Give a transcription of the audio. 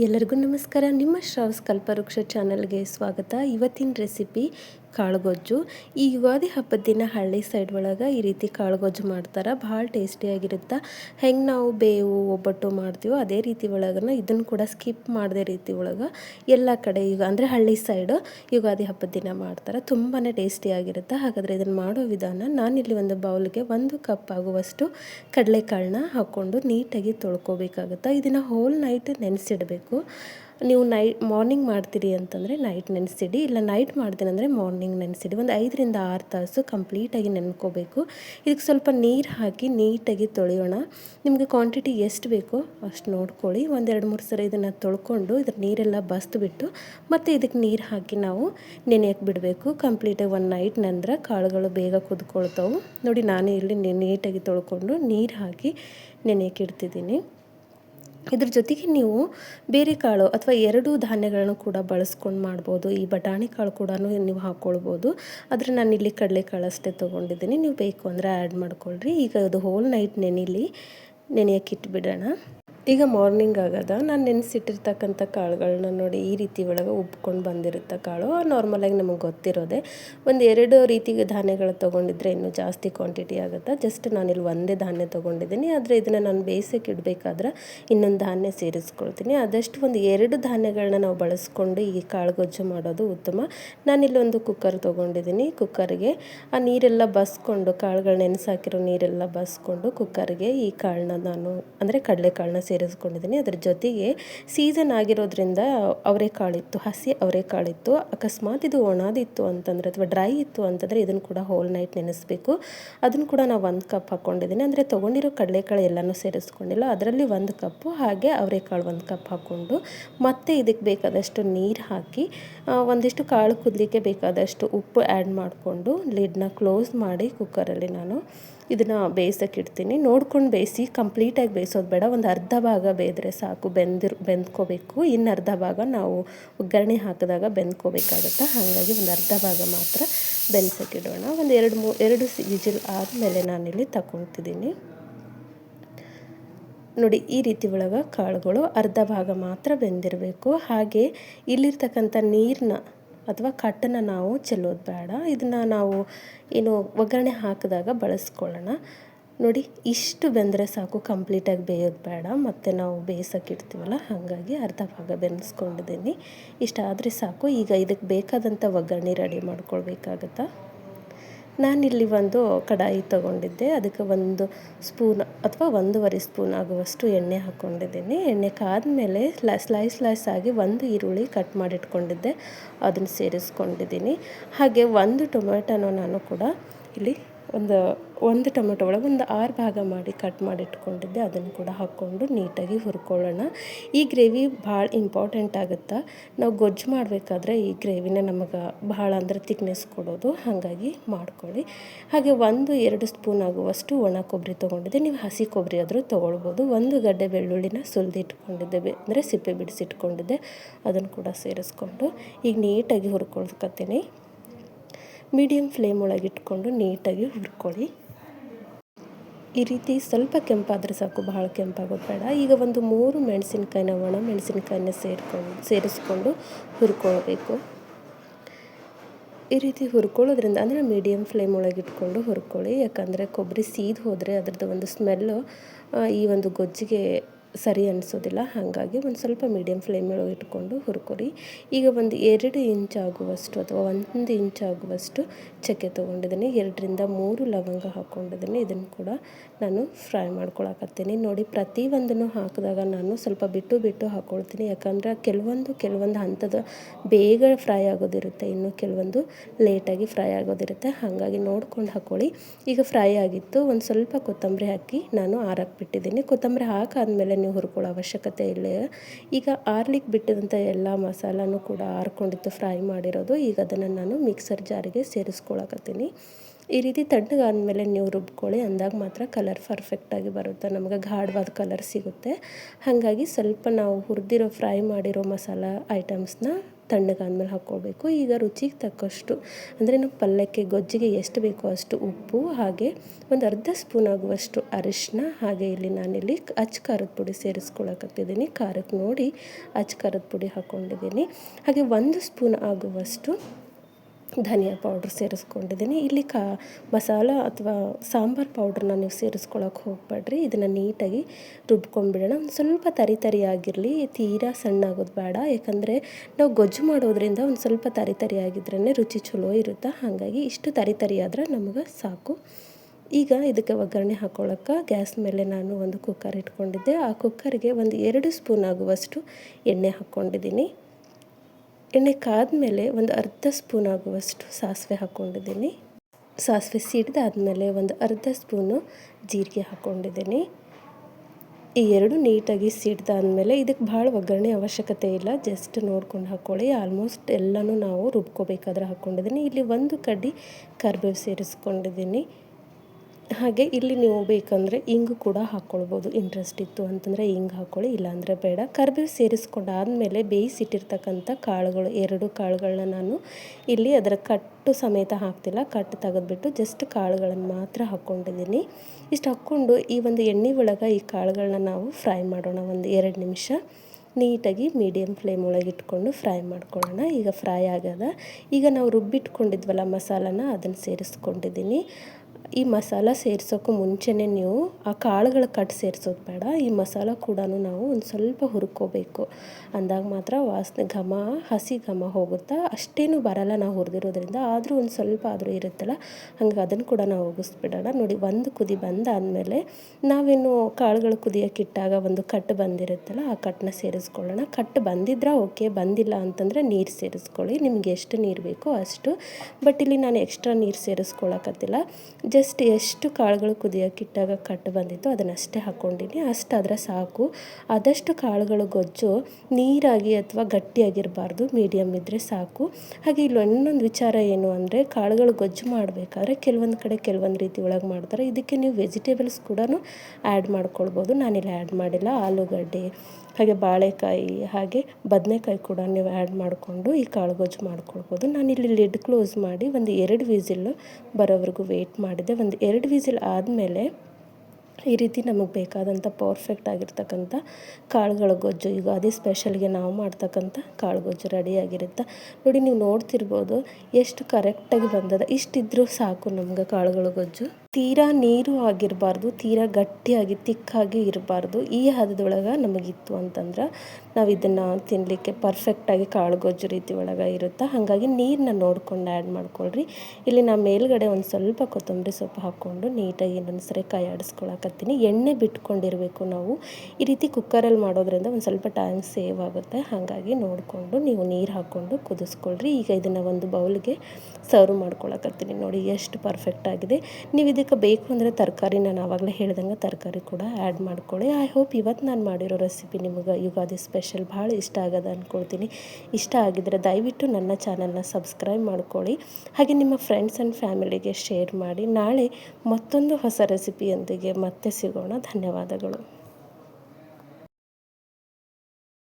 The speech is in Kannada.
ಎಲ್ಲರಿಗೂ ನಮಸ್ಕಾರ. ನಿಮ್ಮ ಶ್ರಾವ್ಸ್ ಕಲ್ಪವೃಕ್ಷ ಚಾನಲ್ಗೆ ಸ್ವಾಗತ. ಇವತ್ತಿನ ರೆಸಿಪಿ ಕಾಳುಗೊಜ್ಜು. ಈ ಯುಗಾದಿ ಹಬ್ಬದ ದಿನ ಹಳ್ಳಿ ಸೈಡ್ ಒಳಗೆ ಈ ರೀತಿ ಕಾಳುಗೊಜ್ಜು ಮಾಡ್ತಾರೆ. ಭಾಳ ಟೇಸ್ಟಿಯಾಗಿರುತ್ತೆ ಹೆಂಗೆ ನಾವು ಬೇವು, ಒಬ್ಬಟ್ಟು ಮಾಡ್ತೀವೋ ಅದೇ ರೀತಿ ಒಳಗನ ಇದನ್ನು ಕೂಡ ಸ್ಕಿಪ್ ಮಾಡದೆ ರೀತಿ ಒಳಗೆ ಎಲ್ಲ ಕಡೆ ಈಗ ಅಂದರೆ ಹಳ್ಳಿ ಸೈಡ್ ಯುಗಾದಿ ಹಬ್ಬದ ದಿನ ಮಾಡ್ತಾರೆ ತುಂಬಾ ಟೇಸ್ಟಿಯಾಗಿರುತ್ತೆ ಹಾಗಾದರೆ ಇದನ್ನು ಮಾಡೋ ವಿಧಾನ ನಾನಿಲ್ಲಿ ಒಂದು ಬೌಲ್ಗೆ ಒಂದು ಕಪ್ ಆಗುವಷ್ಟು ಕಡಲೆಕಾಳನ್ನ ಹಾಕ್ಕೊಂಡು ನೀಟಾಗಿ ತೊಳ್ಕೊಬೇಕಾಗುತ್ತೆ. ಇದನ್ನು ಹೋಲ್ ನೈಟ್ ನೆನೆಸಿಡಬೇಕು. ನೀವು ನೈ ಮಾರ್ನಿಂಗ್ ಮಾಡ್ತೀರಿ ಅಂತಂದರೆ ನೈಟ್ ನೆನೆಸಿಡಿ ಇಲ್ಲ ನೈಟ್ ಮಾಡ್ತೀನಿ ಅಂದರೆ ಮಾರ್ನಿಂಗ್ ನೆನೆಸಿಡಿ ಒಂದು ಐದರಿಂದ ಆರು ತಾಸು ಕಂಪ್ಲೀಟಾಗಿ ನೆನ್ಕೋಬೇಕು. ಇದಕ್ಕೆ ಸ್ವಲ್ಪ ನೀರು ಹಾಕಿ ನೀಟಾಗಿ ತೊಳೆಯೋಣ. ನಿಮಗೆ ಕ್ವಾಂಟಿಟಿ ಎಷ್ಟು ಬೇಕೋ ಅಷ್ಟು ನೋಡ್ಕೊಳ್ಳಿ. ಒಂದೆರಡು ಮೂರು ಸರಿ ಇದನ್ನು ತೊಳ್ಕೊಂಡು ಇದ್ರ ನೀರೆಲ್ಲ ಬಸ್ದುಬಿಟ್ಟು ಮತ್ತು ಇದಕ್ಕೆ ನೀರು ಹಾಕಿ ನಾವು ನೆನೆಯಕ್ಕೆ ಬಿಡಬೇಕು. ಕಂಪ್ಲೀಟಾಗಿ ಒಂದು ನೈಟ್ ನಂತರ ಕಾಳುಗಳು ಬೇಗ ಕುದ್ಕೊಳ್ತಾವೆ. ನೋಡಿ ನಾನು ಇಲ್ಲಿ ನೀಟಾಗಿ ತೊಳ್ಕೊಂಡು ನೀರು ಹಾಕಿ ನೆನೆಯಕ್ಕೆ ಇಡ್ತಿದ್ದೀನಿ. ಇದ್ರ ಜೊತೆಗೆ ನೀವು ಬೇರೆ ಕಾಳು ಅಥವಾ ಎರಡು ಧಾನ್ಯಗಳನ್ನು ಕೂಡ ಬಳಸ್ಕೊಂಡು ಮಾಡ್ಬೋದು. ಈ ಬಟಾಣಿ ಕಾಳು ಕೂಡ ನೀವು ಹಾಕ್ಕೊಳ್ಬೋದು ಆದರೆ ನಾನು ಇಲ್ಲಿ ಕಡಲೆಕಾಳು ಅಷ್ಟೇ ತೊಗೊಂಡಿದ್ದೀನಿ. ನೀವು ಬೇಕು ಅಂದರೆ ಆ್ಯಡ್ ಮಾಡ್ಕೊಳ್ರಿ. ಈಗ ಅದು ಹೋಲ್ ನೈಟ್ ನೆನಿಲಿ ಇಟ್ಬಿಡೋಣ. ಈಗ ಮಾರ್ನಿಂಗ್ ಆಗದ. ನಾನು ನೆನೆಸಿಟ್ಟಿರ್ತಕ್ಕಂಥ ಕಾಳುಗಳನ್ನ ನೋಡಿ ಈ ರೀತಿ ಒಳಗೆ ಉಬ್ಕೊಂಡು ಬಂದಿರುತ್ತೆ ಕಾಳು. ನಾರ್ಮಲಾಗಿ ನಮಗೆ ಗೊತ್ತಿರೋದೆ. ಒಂದು ಎರಡು ರೀತಿ ಧಾನ್ಯಗಳು ತೊಗೊಂಡಿದ್ರೆ ಇನ್ನೂ ಜಾಸ್ತಿ ಕ್ವಾಂಟಿಟಿ ಆಗುತ್ತೆ? ಜಸ್ಟ್ ನಾನು ಇಲ್ಲಿ ಒಂದೇ ಧಾನ್ಯ ತೊಗೊಂಡಿದ್ದೀನಿ. ಆದರೆ ಇದನ್ನು ನಾನು ಬೇಯಿಸಕ್ಕೆ ಇಡಬೇಕಾದ್ರೆ ಇನ್ನೊಂದು ಧಾನ್ಯ ಸೇರಿಸ್ಕೊಳ್ತೀನಿ. ಆದಷ್ಟು ಒಂದು ಎರಡು ಧಾನ್ಯಗಳನ್ನ ನಾವು ಬಳಸ್ಕೊಂಡು ಈ ಕಾಳು ಗೊಜ್ಜು ಮಾಡೋದು ಉತ್ತಮ. ನಾನಿಲ್ಲೊಂದು ಕುಕ್ಕರ್ ತೊಗೊಂಡಿದ್ದೀನಿ. ಕುಕ್ಕರ್ಗೆ ಆ ನೀರೆಲ್ಲ ಬಸ್ಕೊಂಡು, ಕಾಳುಗಳು ನೆನೆಸಾಕಿರೋ ನೀರೆಲ್ಲ ಬಸ್ಕೊಂಡು ಕುಕ್ಕರ್ಗೆ ಈ ಕಾಳನ್ನ ನಾನು, ಅಂದರೆ ಕಡಲೆಕಾಳನ್ನ ಸೇರಿಸ್ಕೊಂಡಿದ್ದೀನಿ. ಅದ್ರ ಜೊತೆಗೆ ಸೀಸನ್ ಆಗಿರೋದ್ರಿಂದ ಅವರೆಕಾಳಿತ್ತು ಹಸಿ ಅವರೆಕಾಳಿತ್ತು ಅಕಸ್ಮಾತ್ ಇದು ಒಣದಿತ್ತು ಅಂತಂದರೆ ಅಥವಾ ಡ್ರೈ ಇತ್ತು ಅಂತಂದರೆ ಇದನ್ನು ಕೂಡ ಹೋಲ್ ನೈಟ್ ನೆನೆಸಬೇಕು. ಅದನ್ನು ಕೂಡ ನಾವು ಒಂದು ಕಪ್ ಹಾಕ್ಕೊಂಡಿದ್ದೀನಿ ಅಂದರೆ ತೊಗೊಂಡಿರೋ ಕಡಲೆಕಾಳು ಎಲ್ಲನೂ ಸೇರಿಸ್ಕೊಂಡಿಲ್ಲ. ಅದರಲ್ಲಿ ಒಂದು ಕಪ್ಪು ಹಾಗೆ ಅವರೆಕಾಳು ಒಂದು ಕಪ್ ಹಾಕ್ಕೊಂಡು ಮತ್ತೆ ಇದಕ್ಕೆ ಬೇಕಾದಷ್ಟು ನೀರು ಹಾಕಿ ಒಂದಿಷ್ಟು ಕಾಳು ಕುದಲಿಕ್ಕೆ ಬೇಕಾದಷ್ಟು ಉಪ್ಪು ಆ್ಯಡ್ ಮಾಡಿಕೊಂಡು ಲಿಡ್ನ ಕ್ಲೋಸ್ ಮಾಡಿ ಕುಕ್ಕರಲ್ಲಿ ನಾನು ಇದನ್ನು ಬೇಯಿಸೋಕ್ಕಿಡ್ತೀನಿ ನೋಡ್ಕೊಂಡು ಬೇಯಿಸಿ ಕಂಪ್ಲೀಟಾಗಿ ಬೇಯಿಸೋದು ಬೇಡ. ಒಂದು ಅರ್ಧ ಭಾಗ ಬೇದ್ರೆ ಸಾಕು, ಬೆಂದಿರ್, ಬೆಂದ್ಕೋಬೇಕು. ಇನ್ನು ಅರ್ಧ ಭಾಗ ನಾವು ಒಗ್ಗರಣೆ ಹಾಕಿದಾಗ ಬೆಂದ್ಕೋಬೇಕಾಗತ್ತೆ. ಹಾಗಾಗಿ ಒಂದು ಅರ್ಧ ಭಾಗ ಮಾತ್ರ ಬೆನ್ಸಕ್ಕಿಡೋಣ ಒಂದು ಎರಡು ಮೂ, ಎರಡು ವಿಜಿಲ್ ಆದಮೇಲೆ ನಾನಿಲ್ಲಿ ತಗೊಳ್ತಿದ್ದೀನಿ. ನೋಡಿ, ಈ ರೀತಿ ಒಳಗೆ ಕಾಳುಗಳು ಅರ್ಧ ಭಾಗ ಮಾತ್ರ ಬೆಂದಿರಬೇಕು. ಹಾಗೆ ಇಲ್ಲಿರ್ತಕ್ಕಂಥ ನೀರನ್ನ ಅಥವಾ ಕಟ್ಟನ್ನು ನಾವು ಚೆಲ್ಲೋದು ಬೇಡ. ಇದನ್ನು ನಾವು ಏನು ಒಗ್ಗರಣೆ ಹಾಕಿದಾಗ ಬಳಸ್ಕೊಳ್ಳೋಣ. ನೋಡಿ, ಇಷ್ಟು ಬೆಂದರೆ ಸಾಕು, ಕಂಪ್ಲೀಟಾಗಿ ಬೇಯೋದು ಬೇಡ ಮತ್ತು ನಾವು ಬೇಯಿಸೋಕೆ ಇಡ್ತೀವಲ್ಲ, ಹಾಗಾಗಿ ಅರ್ಧ ಭಾಗ ಬೆನ್ಸ್ಕೊಂಡಿದ್ದೀನಿ ಇಷ್ಟಾದರೆ ಸಾಕು, ಈಗ ಇದಕ್ಕೆ ಬೇಕಾದಂಥ ಒಗ್ಗರಣೆ ರೆಡಿ ಮಾಡ್ಕೊಳ್ಬೇಕಾಗತ್ತಾ? ನಾನಿಲ್ಲಿ ಒಂದು ಕಡಾಯಿ ತಗೊಂಡಿದ್ದೆ, ಅದಕ್ಕೆ ಒಂದು ಸ್ಪೂನ್ ಅಥವಾ ಒಂದೂವರೆ ಸ್ಪೂನ್ ಆಗುವಷ್ಟು ಎಣ್ಣೆ ಹಾಕ್ಕೊಂಡಿದ್ದೀನಿ. ಎಣ್ಣೆ ಕಾದ್ಮೇಲೆ ಸ್ಲೈಸ್ ಸ್ಲೈಸ್ ಆಗಿ ಒಂದು ಈರುಳ್ಳಿ ಕಟ್ ಮಾಡಿಟ್ಕೊಂಡಿದ್ದೆ, ಅದನ್ನು ಸೇರಿಸ್ಕೊಂಡಿದ್ದೀನಿ. ಹಾಗೆ ಒಂದು ಟೊಮೆಟೊನೂ ನಾನು ಕೂಡ ಇಲ್ಲಿ ಒಂದು ಒಂದು ಟೊಮೆಟೊ ಒಳಗೆ ಒಂದು ಆರು ಭಾಗ ಮಾಡಿ ಕಟ್ ಮಾಡಿ ಇಟ್ಕೊಂಡಿದ್ದೆ. ಅದನ್ನು ಕೂಡ ಹಾಕ್ಕೊಂಡು ನೀಟಾಗಿ ಹುರ್ಕೊಳ್ಳೋಣ. ಈ ಗ್ರೇವಿ ಭಾಳ ಇಂಪಾರ್ಟೆಂಟ್ ಆಗುತ್ತೆ. ನಾವು ಗೊಜ್ಜು ಮಾಡಬೇಕಾದ್ರೆ ಈ ಗ್ರೇವಿನ ನಮಗೆ ಭಾಳ ಅಂದರೆ ತಿಕ್ನೆಸ್ ಕೊಡೋದು. ಹಾಗಾಗಿ ಮಾಡ್ಕೊಳ್ಳಿ. ಹಾಗೆ ಒಂದು, ಎರಡು ಸ್ಪೂನ್ ಆಗುವಷ್ಟು ಒಣ ಕೊಬ್ಬರಿ ತೊಗೊಂಡಿದ್ದೆ. ನೀವು ಹಸಿ ಕೊಬ್ಬರಿ ಆದರೂ ತೊಗೊಳ್ಬೋದು. ಒಂದು ಗಡ್ಡೆ ಬೆಳ್ಳುಳ್ಳಿನ ಸುಲಿದು ಇಟ್ಕೊಂಡಿದ್ದೆ ಅಂದರೆ ಸಿಪ್ಪೆ ಬಿಡಿಸಿಟ್ಕೊಂಡಿದ್ದೆ. ಅದನ್ನು ಕೂಡ ಸೇರಿಸ್ಕೊಂಡು ಈಗ ನೀಟಾಗಿ ಹುರ್ಕೊಳ್ಕತ್ತೀನಿ. ಮೀಡಿಯಮ್ ಫ್ಲೇಮ್ ಒಳಗಿಟ್ಕೊಂಡು ನೀಟಾಗಿ ಹುರ್ಕೊಳ್ಳಿ. ಈ ರೀತಿ ಸ್ವಲ್ಪ ಕೆಂಪಾದರೆ ಸಾಕು, ಬಹಳ ಕೆಂಪಾಗೋದು ಬೇಡ. ಈಗ ಒಂದು ಮೂರು ಮೆಣಸಿನ್ಕಾಯಿನ, ಒಣ ಮೆಣಸಿನ್ಕಾಯಿನ ಸೇರ್ಕೊಂಡು ಸೇರಿಸ್ಕೊಂಡು ಹುರ್ಕೊಳ್ಬೇಕು. ಈ ರೀತಿ ಹುರ್ಕೊಳ್ಳೋದ್ರಿಂದ ಅಂದರೆ ಮೀಡಿಯಮ್ ಫ್ಲೇಮ್ ಒಳಗೆ ಇಟ್ಕೊಂಡು ಹುರ್ಕೊಳ್ಳಿ. ಯಾಕಂದರೆ ಕೊಬ್ಬರಿ ಸೀದ್ ಹೋದರೆ ಅದರದ್ದು ಒಂದು ಸ್ಮೆಲ್ಲು ಈ ಒಂದು ಗೊಜ್ಜಿಗೆ ಸರಿ ಅನಿಸೋದಿಲ್ಲ. ಹಾಗಾಗಿ ಒಂದು ಸ್ವಲ್ಪ ಮೀಡಿಯಮ್ ಫ್ಲೇಮ್ ಒಳಗೆ ಇಟ್ಕೊಂಡು ಹುರ್ಕೊರಿ ಈಗ ಒಂದು ಎರಡು ಇಂಚ್ ಆಗುವಷ್ಟು ಅಥವಾ ಒಂದು ಇಂಚ್ ಆಗುವಷ್ಟು ಚಕ್ಕೆ ತೊಗೊಂಡಿದ್ದೀನಿ. ಎರಡರಿಂದ ಮೂರು ಲವಂಗ ಹಾಕ್ಕೊಂಡಿದ್ದೀನಿ ಇದನ್ನು ಕೂಡ ನಾನು ಫ್ರೈ ಮಾಡ್ಕೊಳಕತ್ತೀನಿ. ನೋಡಿ ಪ್ರತಿ ಒಂದನ್ನು ಹಾಕಿದಾಗ ನಾನು ಸ್ವಲ್ಪ ಬಿಟ್ಟು ಬಿಟ್ಟು ಹಾಕ್ಕೊಳ್ತೀನಿ ಯಾಕಂದರೆ ಕೆಲವೊಂದು ಕೆಲವೊಂದು ಹಂತದ ಬೇಗ ಫ್ರೈ ಆಗೋದಿರುತ್ತೆ. ಇನ್ನು ಕೆಲವೊಂದು ಲೇಟಾಗಿ ಫ್ರೈ ಆಗೋದಿರುತ್ತೆ. ಹಾಗಾಗಿ ನೋಡ್ಕೊಂಡು ಹಾಕ್ಕೊಳ್ಳಿ ಈಗ ಫ್ರೈ ಆಗಿತ್ತು. ಒಂದು ಸ್ವಲ್ಪ ಕೊತ್ತಂಬರಿ ಹಾಕಿ ನಾನು ಆರಕ್ಕೆ ಬಿಟ್ಟಿದ್ದೀನಿ ಕೊತ್ತಂಬರಿ ಹಾಕಾದ್ಮೇಲೆ ನೀವು ಹುರ್ಕೊಳ್ಳೋ ಅವಶ್ಯಕತೆ ಇಲ್ಲ. ಈಗ ಆರ್ಲಿಕ್ಕೆ ಬಿಟ್ಟಿದಂಥ ಎಲ್ಲ ಮಸಾಲನೂ ಕೂಡ ಆರ್ಕೊಂಡಿತ್ತು ಫ್ರೈ ಮಾಡಿರೋದು. ಈಗ ಅದನ್ನು ನಾನು ಮಿಕ್ಸರ್ ಜಾರಿಗೆ ಸೇರಿಸ್ಕೊಳಕತ್ತೀನಿ. ಈ ರೀತಿ ತಣ್ಣಗಾದಮೇಲೆ ನೀವು ರುಬ್ಕೊಳ್ಳಿ. ಅಂದಾಗ ಮಾತ್ರ ಕಲರ್ ಪರ್ಫೆಕ್ಟಾಗಿ ಬರುತ್ತೆ. ನಮಗೆ ಗಾಢವಾದ ಕಲರ್ ಸಿಗುತ್ತೆ. ಹಾಗಾಗಿ ಸ್ವಲ್ಪ ನಾವು ಹುರಿದಿರೋ, ಫ್ರೈ ಮಾಡಿರೋ ಮಸಾಲ ಐಟಮ್ಸ್ನ ತಣ್ಣಗಾದ್ಮೇಲೆ ಹಾಕ್ಕೊಳ್ಬೇಕು. ಈಗ ರುಚಿಗೆ ತಕ್ಕಷ್ಟು, ಅಂದರೆ ನಾವು ಪಲ್ಯಕ್ಕೆ ಗೊಜ್ಜಿಗೆ ಎಷ್ಟು ಬೇಕೋ ಅಷ್ಟು ಉಪ್ಪು, ಹಾಗೆ ಒಂದು ಅರ್ಧ ಸ್ಪೂನ್ ಆಗುವಷ್ಟು ಅರಿಶಿನ ಹಾಗೆ ಇಲ್ಲಿ ನಾನಿಲ್ಲಿ ಅಚ್ಚ ಖಾರದ ಪುಡಿ ಸೇರಿಸ್ಕೊಳಕತ್ತಿದ್ದೀನಿ ಖಾರಕ್ಕೆ ನೋಡಿ ಅಚ್ಚ ಖಾರದ ಪುಡಿ ಹಾಕ್ಕೊಂಡಿದ್ದೀನಿ. ಹಾಗೆ ಒಂದು ಸ್ಪೂನ್ ಆಗುವಷ್ಟು ಧನಿಯಾ ಪೌಡ್ರ್ ಸೇರಿಸ್ಕೊಂಡಿದ್ದೀನಿ. ಇಲ್ಲಿ ಕಾ ಮಸಾಲ ಅಥವಾ ಸಾಂಬಾರು ಪೌಡ್ರನ್ನ ನೀವು ಸೇರಿಸ್ಕೊಳಕ್ಕೆ ಹೋಗಬೇಡ್ರಿ. ಇದನ್ನು ನೀಟಾಗಿ ರುಬ್ಕೊಂಡ್ಬಿಡೋಣ. ಒಂದು ಸ್ವಲ್ಪ ತರಿ ತರಿ ಆಗಿರಲಿ. ತೀರಾ ಸಣ್ಣ ಆಗೋದು ಬೇಡ. ಯಾಕಂದರೆ ನಾವು ಗೊಜ್ಜು ಮಾಡೋದ್ರಿಂದ ಒಂದು ಸ್ವಲ್ಪ ತರಿ ತರಿ ಆಗಿದ್ರೇ ರುಚಿ ಚಲೋ ಇರುತ್ತೆ? ಹಾಗಾಗಿ ಇಷ್ಟು ತರಿ ತರಿ ಆದ್ರೆ ನಮಗೆ ಸಾಕು. ಈಗ ಇದಕ್ಕೆ ಒಗ್ಗರಣೆ ಹಾಕೊಳ್ಳೋಕೆ ಗ್ಯಾಸ್ ಮೇಲೆ ನಾನು ಒಂದು ಕುಕ್ಕರ್ ಇಟ್ಕೊಂಡಿದ್ದೆ. ಆ ಕುಕ್ಕರ್ಗೆ ಒಂದು ಎರಡು ಸ್ಪೂನ್ ಆಗುವಷ್ಟು ಎಣ್ಣೆ ಹಾಕ್ಕೊಂಡಿದ್ದೀನಿ ಎಣ್ಣೆ ಕಾದ್ಮೇಲೆ ಒಂದು ಅರ್ಧ ಸ್ಪೂನ್ ಆಗುವಷ್ಟು ಸಾಸಿವೆ ಹಾಕ್ಕೊಂಡಿದ್ದೀನಿ. ಸಾಸಿವೆ ಸಿಡ್ದಾದ್ಮೇಲೆ ಒಂದು ಅರ್ಧ ಸ್ಪೂನು ಜೀರಿಗೆ ಹಾಕ್ಕೊಂಡಿದ್ದೀನಿ. ಈ ಎರಡು ನೀಟಾಗಿ ಸಿಡ್ದಾದ್ಮೇಲೆ ಇದಕ್ಕೆ ಭಾಳ ಒಗ್ಗರಣೆ ಅವಶ್ಯಕತೆ ಇಲ್ಲ. ಜಸ್ಟ್ ನೋಡ್ಕೊಂಡು ಹಾಕ್ಕೊಳ್ಳಿ ಆಲ್ಮೋಸ್ಟ್ ಎಲ್ಲನೂ ನಾವು ರುಬ್ಕೋಬೇಕಾದ್ರೆ ಹಾಕ್ಕೊಂಡಿದ್ದೀನಿ. ಇಲ್ಲಿ ಒಂದು ಕಡ್ಡಿ ಕರ್ಬೇವು ಸೇರಿಸ್ಕೊಂಡಿದ್ದೀನಿ. ಹಾಗೆ ಇಲ್ಲಿ ನೀವು ಬೇಕಂದರೆ ಇಂಗು ಕೂಡ ಹಾಕ್ಕೊಳ್ಬೋದು ಇಂಟ್ರೆಸ್ಟ್ ಇತ್ತು ಅಂತಂದರೆ ಇಂಗು ಹಾಕ್ಕೊಳ್ಳಿ ಇಲ್ಲಾಂದರೆ ಬೇಡ. ಕರಿಬೇವು ಸೇರಿಸ್ಕೊಂಡಾದಮೇಲೆ ಬೇಯಿಸಿಟ್ಟಿರ್ತಕ್ಕಂಥ ಕಾಳುಗಳು, ಎರಡು ಕಾಳುಗಳನ್ನ ನಾನು ಇಲ್ಲಿ ಅದರ ಕಟ್ಟು ಸಮೇತ ಹಾಕ್ತಿಲ್ಲ. ಕಟ್ಟು ತೆಗೆದ್ಬಿಟ್ಟು ಜಸ್ಟ್ ಕಾಳುಗಳನ್ನು ಮಾತ್ರ ಹಾಕ್ಕೊಂಡಿದ್ದೀನಿ. ಇಷ್ಟು ಹಾಕ್ಕೊಂಡು ಈ ಒಂದು ಎಣ್ಣೆ ಒಳಗೆ ಈ ಕಾಳುಗಳನ್ನ ನಾವು ಫ್ರೈ ಮಾಡೋಣ ಒಂದು ಎರಡು ನಿಮಿಷ. ನೀಟಾಗಿ ಮೀಡಿಯಮ್ ಫ್ಲೇಮ್ ಒಳಗೆ ಇಟ್ಕೊಂಡು ಫ್ರೈ ಮಾಡ್ಕೊಳ್ಳೋಣ. ಈಗ ಫ್ರೈ ಆಗದ ಈಗ ನಾವು ರುಬ್ಬಿಟ್ಕೊಂಡಿದ್ವಲ್ಲ ಮಸಾಲನ, ಅದನ್ನು ಸೇರಿಸ್ಕೊಂಡಿದ್ದೀನಿ. ಈ ಮಸಾಲ ಸೇರಿಸೋಕ್ಕೂ ಮುಂಚೆನೇ ನೀವು ಆ ಕಾಳುಗಳ ಕಟ್ ಸೇರಿಸೋದು ಬೇಡ. ಈ ಮಸಾಲ ಕೂಡ ನಾವು ಒಂದು ಸ್ವಲ್ಪ ಹುರ್ಕೋಬೇಕು. ಅಂದಾಗ ಮಾತ್ರ ವಾಸನೆ ಘಮ, ಹಸಿ ಘಮ ಹೋಗುತ್ತಾ? ಅಷ್ಟೇನು ಬರಲ್ಲ ನಾವು ಹುರಿದಿರೋದ್ರಿಂದ. ಆದರೂ ಒಂದು ಸ್ವಲ್ಪ ಆದರೂ ಇರುತ್ತಲ್ಲ, ಹಂಗೆ ಅದನ್ನು ಕೂಡ ನಾವು ಹೋಗಿಸ್ಬಿಡೋಣ ನೋಡಿ, ಒಂದು ಕುದಿ ಬಂದಾದಮೇಲೆ ನಾವೇನು ಕಾಳುಗಳು ಕುದಿಯೋಕ್ಕಿಟ್ಟಾಗ ಒಂದು ಕಟ್ಟು ಬಂದಿರುತ್ತಲ್ಲ, ಆ ಕಟ್ಟನ್ನ ಸೇರಿಸ್ಕೊಳ್ಳೋಣ. ಕಟ್ ಬಂದಿದ್ರೆ ಓಕೆ, ಬಂದಿಲ್ಲ ಅಂತಂದರೆ ನೀರು ಸೇರಿಸ್ಕೊಳ್ಳಿ. ನಿಮ್ಗೆ ಎಷ್ಟು ನೀರು ಬೇಕೋ ಅಷ್ಟು. ಬಟ್ ಇಲ್ಲಿ ನಾನು ಎಕ್ಸ್ಟ್ರಾ ನೀರು ಸೇರಿಸ್ಕೊಳ್ಳೋಕತ್ತಿಲ್ಲ ಜಸ್ಟ್ ಎಷ್ಟು ಕಾಳುಗಳು ಕುದಿಯೋಕ್ಕಿಟ್ಟಾಗ ಕಟ್ಟು ಬಂದಿತ್ತು ಅದನ್ನಷ್ಟೇ ಹಾಕ್ಕೊಂಡಿನಿ ಅಷ್ಟಾದರೆ ಸಾಕು. ಆದಷ್ಟು ಕಾಳುಗಳು ಗೊಜ್ಜು, ನೀರಾಗಿ ಅಥವಾ ಗಟ್ಟಿಯಾಗಿರಬಾರ್ದು ಮೀಡಿಯಮ್ ಇದ್ದರೆ ಸಾಕು. ಹಾಗೆ ಇಲ್ಲಿ ಇನ್ನೊಂದು ವಿಚಾರ ಏನು ಅಂದರೆ ಕಾಳುಗಳು ಗೊಜ್ಜು ಮಾಡಬೇಕಾದ್ರೆ ಕೆಲವೊಂದು ಕಡೆ ಕೆಲವೊಂದು ರೀತಿ ಒಳಗೆ ಮಾಡ್ತಾರೆ. ಇದಕ್ಕೆ ನೀವು ವೆಜಿಟೇಬಲ್ಸ್ ಕೂಡ ಆ್ಯಡ್ ಮಾಡ್ಕೊಳ್ಬೋದು. ನಾನಿಲ್ಲಿ ಆ್ಯಡ್ ಮಾಡಿಲ್ಲ. ಆಲೂಗಡ್ಡೆ ಹಾಗೆ ಬಾಳೆಕಾಯಿ ಹಾಗೆ ಬದನೆಕಾಯಿ ಕೂಡ ನೀವು ಆ್ಯಡ್ ಮಾಡಿಕೊಂಡು ಈ ಕಾಳು ಗೊಜ್ಜು ಮಾಡ್ಕೊಳ್ಬೋದು ನಾನಿಲ್ಲಿ ಲಿಡ್ ಕ್ಲೋಸ್ ಮಾಡಿ ಒಂದು ಎರಡು ವಿಸಿಲ್ ಬರೋವರೆಗೂ ವೆಯ್ಟ್ ಮಾಡಿದೆ. ಒಂದು ಎರಡು ವಿಸಿಲ್ ಆದಮೇಲೆ ಈ ರೀತಿ ನಮಗೆ ಬೇಕಾದಂಥ ಪರ್ಫೆಕ್ಟ್ ಆಗಿರ್ತಕ್ಕಂಥ ಕಾಳುಗಳ ಗೊಜ್ಜು. ಯುಗಾದಿ ಸ್ಪೆಷಲ್ಗೆ ನಾವು ಮಾಡ್ತಕ್ಕಂಥ ಕಾಳು ಗೊಜ್ಜು ರೆಡಿಯಾಗಿರುತ್ತೆ ನೋಡಿ ನೀವು ನೋಡ್ತಿರ್ಬೋದು ಎಷ್ಟು ಕರೆಕ್ಟಾಗಿ ಬಂದದ. ಇಷ್ಟಿದ್ರೂ ಸಾಕು ನಮ್ಗೆ ಕಾಳುಗಳ ಗೊಜ್ಜು. ತೀರಾ ನೀರು ಆಗಿರಬಾರ್ದು, ತೀರಾ ಗಟ್ಟಿಯಾಗಿ, ತಿಕ್ಕಾಗಿ ಇರಬಾರ್ದು. ಈ ಹದದೊಳಗೆ ನಮಗಿತ್ತು ಅಂತಂದ್ರೆ ನಾವು ಇದನ್ನು ತಿನ್ನಲಿಕ್ಕೆ ಪರ್ಫೆಕ್ಟಾಗಿ ಕಾಳು ಗೊಜ್ಜು ರೀತಿ ಒಳಗೆ ಇರುತ್ತೆ. ಹಾಗಾಗಿ ನೀರನ್ನ ನೋಡ್ಕೊಂಡು ಆ್ಯಡ್ ಮಾಡ್ಕೊಳ್ರಿ. ಇಲ್ಲಿ ನಾ ಮೇಲ್ಗಡೆ ಒಂದು ಸ್ವಲ್ಪ ಕೊತ್ತಂಬರಿ ಸೊಪ್ಪು ಹಾಕ್ಕೊಂಡು ನೀಟಾಗಿ ಇನ್ನೊಂದು ಸರಿ ಕೈ ಎಣ್ಣೆ ಬಿಟ್ಕೊಂಡಿರಬೇಕು ನಾವು. ಈ ರೀತಿ ಕುಕ್ಕರಲ್ಲಿ ಮಾಡೋದ್ರಿಂದ ಒಂದು ಸ್ವಲ್ಪ ಟೈಮ್ ಸೇವ್ ಆಗುತ್ತೆ. ಹಾಗಾಗಿ ನೋಡಿಕೊಂಡು ನೀವು ನೀರು ಹಾಕ್ಕೊಂಡು ಕುದಿಸ್ಕೊಳ್ರಿ. ಈಗ ಇದನ್ನು ಒಂದು ಬೌಲ್ಗೆ ಸರ್ವ್ ಮಾಡ್ಕೊಳಕತ್ತೀನಿ. ನೋಡಿ ಎಷ್ಟು ಪರ್ಫೆಕ್ಟ್ ಆಗಿದೆ. ನೀವು ಇದಕ್ಕೆ ಬೇಕು ಅಂದರೆ ತರಕಾರಿ ನಾನು ಆವಾಗಲೇ ಹೇಳ್ದಂಗೆ ತರಕಾರಿ ಕೂಡ ಆ್ಯಡ್ ಮಾಡ್ಕೊಳ್ಳಿ. ಐ ಹೋಪ್ ಇವತ್ತು ನಾನು ಮಾಡಿರೋ ರೆಸಿಪಿ ನಿಮಗೆ ಯುಗಾದಿ ಸ್ಪೆಷಲ್ ಭಾಳ ಇಷ್ಟ ಆಗೋದು ಅಂದ್ಕೊಳ್ತೀನಿ ಇಷ್ಟ ಆಗಿದ್ರೆ ದಯವಿಟ್ಟು ನನ್ನ ಚಾನಲ್ನ ಸಬ್ಸ್ಕ್ರೈಬ್ ಮಾಡ್ಕೊಳ್ಳಿ. ಹಾಗೆ ನಿಮ್ಮ ಫ್ರೆಂಡ್ಸ್ ಆ್ಯಂಡ್ ಫ್ಯಾಮಿಲಿಗೆ ಶೇರ್ ಮಾಡಿ. ನಾಳೆ ಮತ್ತೊಂದು ಹೊಸ ರೆಸಿಪಿಯೊಂದಿಗೆ ಮತ್ತೆ ಸಿಗೋಣ ಧನ್ಯವಾದಗಳು.